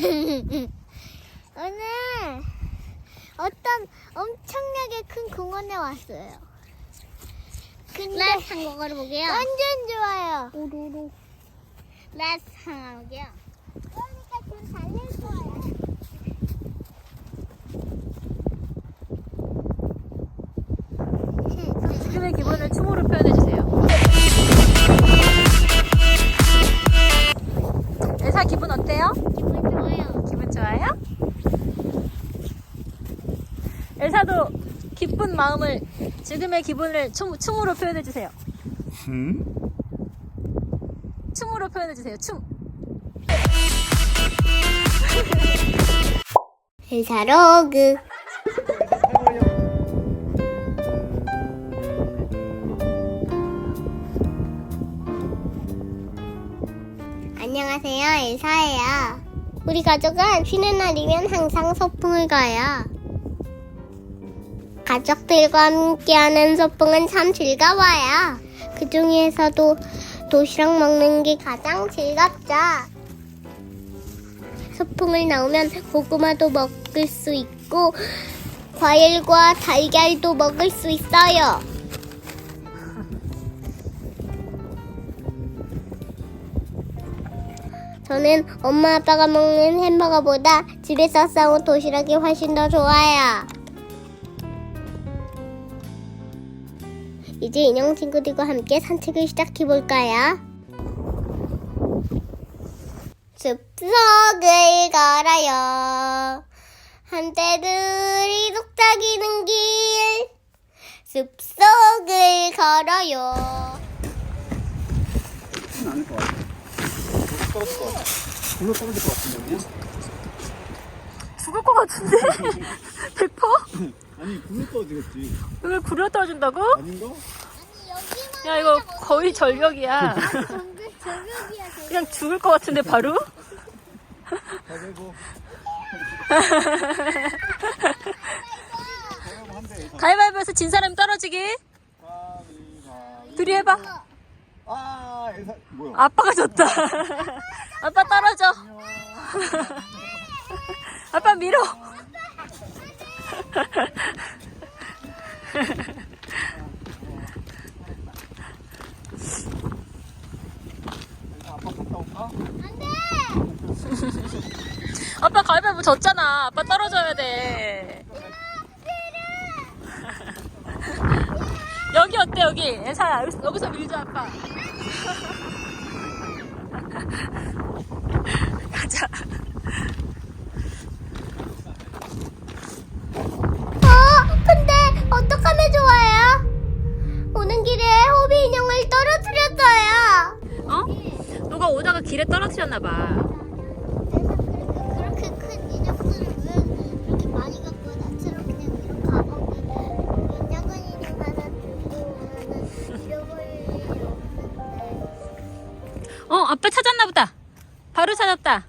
오늘 어떤 엄청나게 큰 공원에 왔어요. 근데 렛츠 한번 걸어보게요. 완전 좋아요. 오로로. 한번 걸어보게요. 마음을 지금의 기분을 춤, 춤으로 표현해 주세요. 음? 춤으로 표현해 주세요. 춤. 회사로그 안녕하세요 엘사예요 우리 가족은 쉬는 날이면 항상 소풍을 가요 가족들과 함께하는 소풍은 참 즐거워요 그 중에서도 도시락 먹는 게 가장 즐겁죠 소풍을 나오면 고구마도 먹을 수 있고 과일과 달걀도 먹을 수 있어요. 저는 엄마 아빠가 먹는 햄버거보다 집에서 싸온 도시락이 훨씬 더 좋아요. 이제 인형 친구들과 함께 산책을 시작해 볼까요? 숲속을 걸어요. 한때 들이 속삭이는 길. 숲속을 걸어요. 쉽진 않을 것 같아. 떨어질 것 같아. 굴러 떨어질 것 같은데, 그냥? 죽을 것 같은데? 100%? 아니, 굴러 떨어지겠지. 여기 굴러 떨어진다고? 아닌가? 야 이거 거의 절벽이야. 정글 저격이야. 그냥 죽을 것 같은데 바로? 가위바위보. 가위바위보 한 대. 가위바위보에서 진 사람이 떨어지기. 가위바위보. 둘이 해봐. 아, 애사, 뭐야? 아빠가 졌다. 아빠 떨어져. 아빠 밀어. 아빠 올까? 아빠 가위바위보 졌잖아. 아빠 떨어져야 돼. 여기 어때 여기? 애사야 여기서, 여기서 밀자 아빠. 가자. 어, 근데 어떡하면 좋아요? 오는 길에 호비 인형을 떨어뜨렸어요. 어? 누가 오다가 길에 떨어뜨렸나 봐. 그렇게 큰 인형들을 왜 그렇게 많이 갖고 나처럼 그냥 이런 가방에 작은 인형 하나 들고 오면은 잃어버릴 일이 없는데. 어, 아빠 찾았나 보다. 바로 찾았다.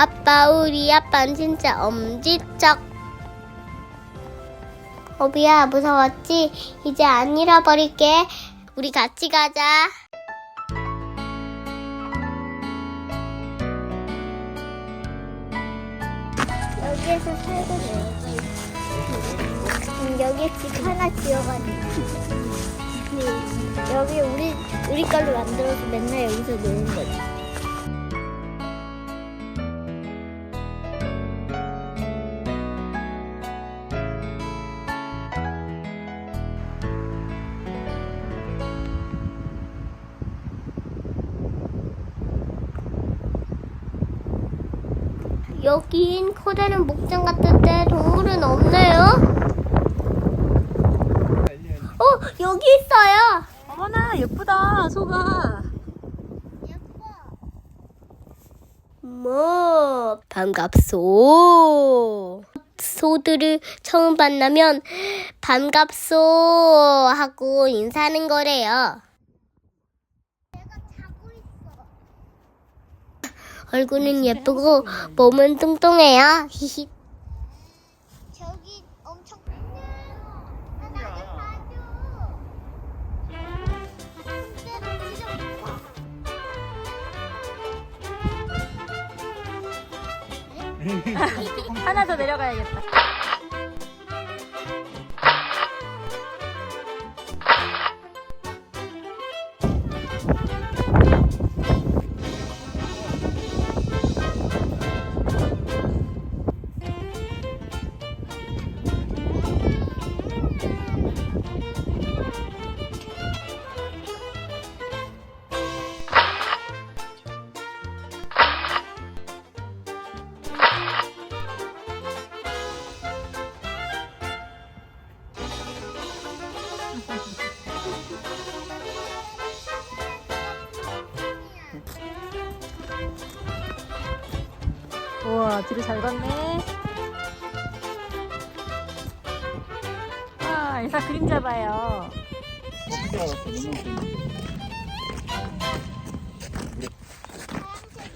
아빠 우리 아빠는 진짜 엄지척. 호비야 무서웠지? 이제 안 잃어버릴게. 우리 같이 가자. 여기에서 살고 있어. 음, 여기 집 하나 지어가지고. 그, 여기 우리 우리 걸로 만들어서 맨날 여기서 노는 거지. 여긴 커다란 목장 같은데 동물은 없네요. 어 여기 있어요. 어머나, 예쁘다, 소가. 뭐 반갑소. 소들을 처음 만나면 반갑소 하고 인사하는 거래요. 얼굴은 예쁘고 몸은 뚱뚱해요. 히히. 저기 엄청. 하나 더 내려가야겠다. 몇 명째?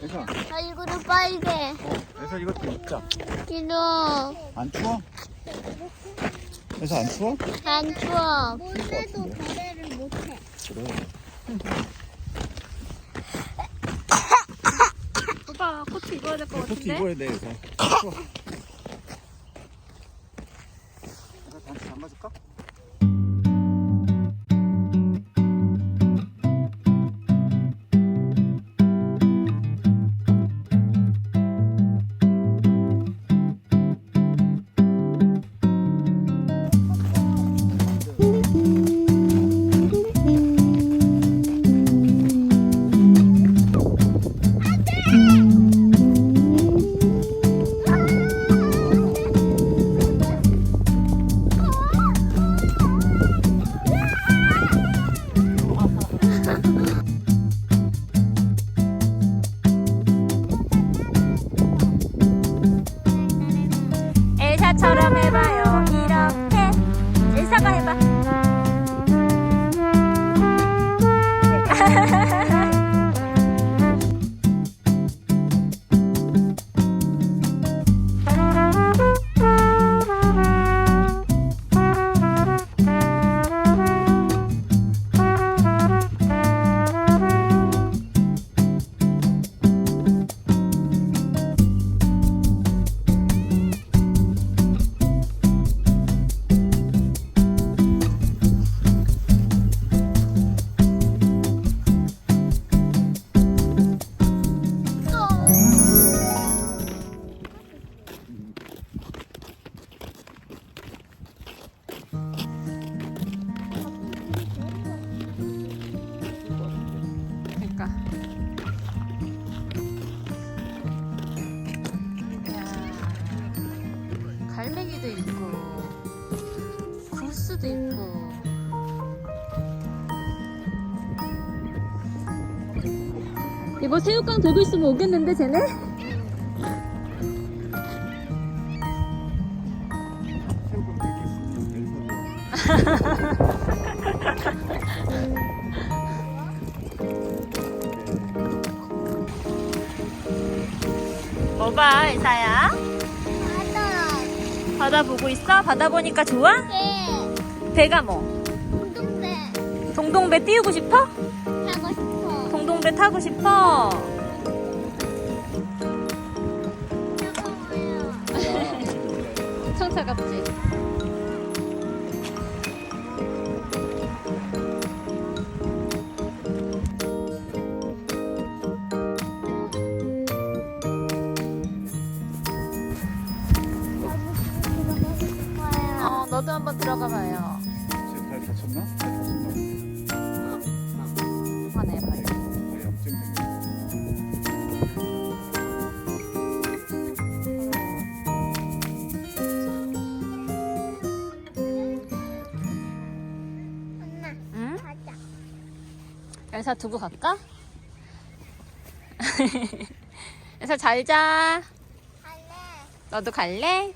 애사, 얼굴은 빨개. 어, 애사 이것 좀 입자. 싫어. 안 추워? 애사 안 추워? 안 추워. 못해도 거래를 못해. 그래. 오빠, 코트 입어야 될것 코트 같은데? 입어야 돼, 애사. 추워. 이거 새우깡 들고 있으면 오겠는데 쟤네? 새우깡 들고 있으면 엘사도. 뭐 봐, 엘사야? 맞아. 바다 보고 있어? 바다 보니까 좋아? 네. 배가 뭐? 운동대 동동배 띄우고 싶어? 동동배 타고 싶어? 엄청 차갑지? 엘사 두고 갈까? 엘사 잘 자. 갈래. 너도 갈래?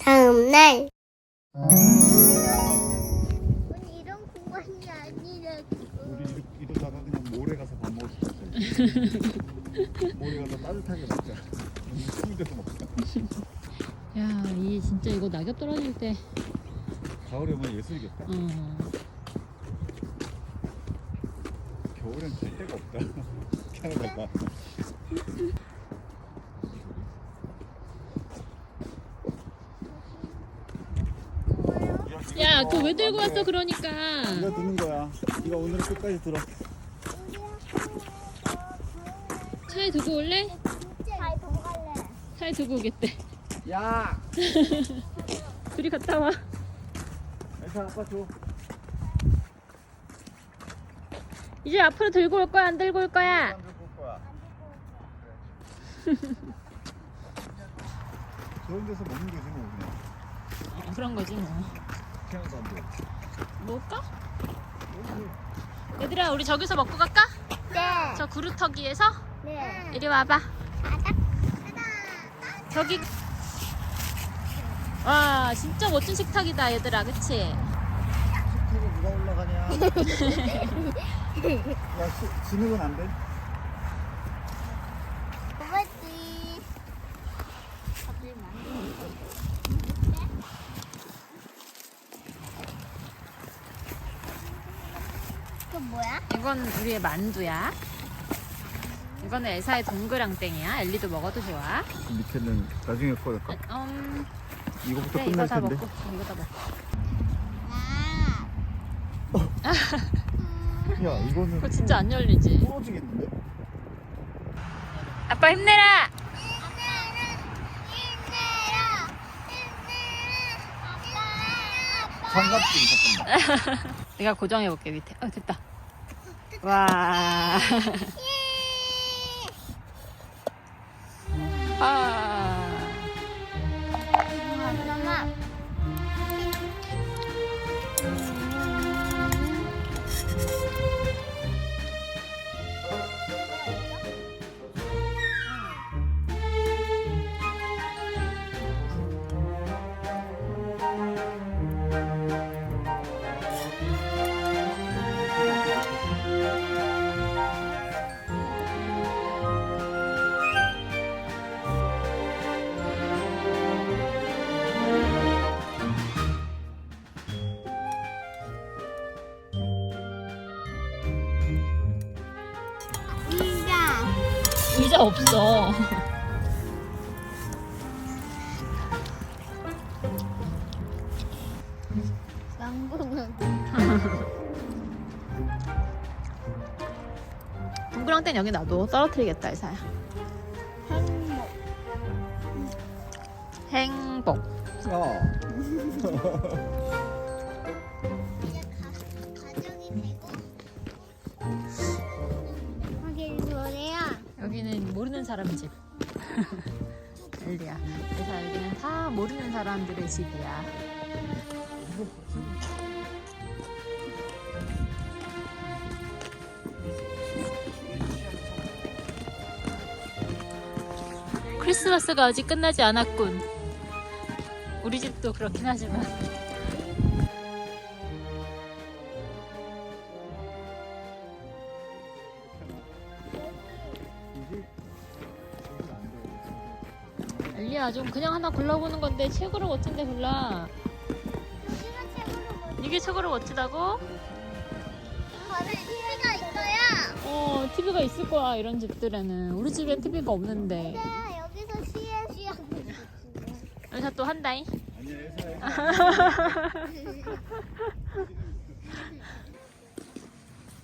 다음 날 이런 공간이 아니라 우리 이러- 이러다가 그냥 모래 가서 밥 먹을 수 있어. 따뜻하게 먹자. 추운 데서 먹자. 야, 이 진짜 이거 낙엽 떨어질 때. 가을에 오면 예술이겠다. 어. 겨울엔 갈 데가 없다. 캐나다가. 야, 그거 왜 들고 왔어, 그러니까. 네가 듣는 거야. 네가 오늘은 끝까지 들어. 차에 두고 올래? 차에 두고 오겠대. 야! 둘이 갔다 와. 엘사 아빠 줘. 이제 앞으로 들고 올 거야, 안 들고 올 거야? 볼 거야. 저런 데서 먹는 거지 뭐 그냥. 어, 그런 거지, 뭐. 캐나다인데. 먹을까? 얘들아, 우리 저기서 먹고 갈까? 네. 저 구루터기에서? 네. 이리 와봐. 저기. 와, 진짜 멋진 식탁이다, 얘들아, 그치? 식탁에 누가 올라가냐? 야, 수, 진흙은 안 돼? 뭐야? 이건 우리의 만두야. 이거는 엘사의 동그랑땡이야. 엘리도 먹어도 좋아. 밑에는 나중에 꺼낼까? 음, 이거부터 그래, 이거 끝날 다 텐데. 먹고. 이거 다 먹고. 아. 야, 이거는 그거 진짜 안 열리지. 떨어지겠는데? 아빠 힘내라! 장갑 좀 잠깐만. 내가 고정해볼게, 밑에. 어, 됐다. 와. 아. 의자 없어. 망고는 동그랑땡 여기 놔둬. 떨어뜨리겠다, 이사야. 행복. 행복. 야, 사람 집. 엘리야. 그래서 여기는 다 모르는 사람들의 집이야. 크리스마스가 아직 끝나지 않았군. 우리 집도 그렇긴 하지만. 야 좀 그냥 하나 골라보는 건데 최고로 멋진데 골라. 책으로 뭐 이게 최고로 멋지다고? 저는 TV가 있어요. 어 TV가 있을 거야 이런 집들에는. 우리 집엔 TV가 없는데. 근데 여기서 또 한다잉. 아니야, 엘사.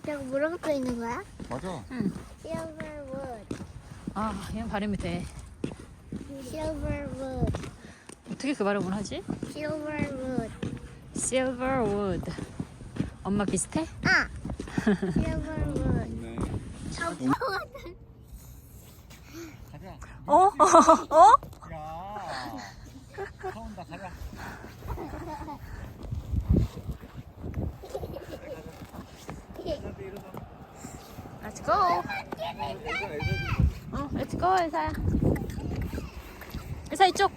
저거 뭐라고 써 있는 거야? 맞아. Silverwood. 아 그냥 발음이 돼. Silverwood. 어떻게 그 발음을 하지? Silverwood. Silverwood. 엄마 비슷해? 아. Silverwood. 네. 저거 가자. 어? 어? 야. 사온다, 가자. Let's go. 어, let's go, 엘사야. 회사 이쪽.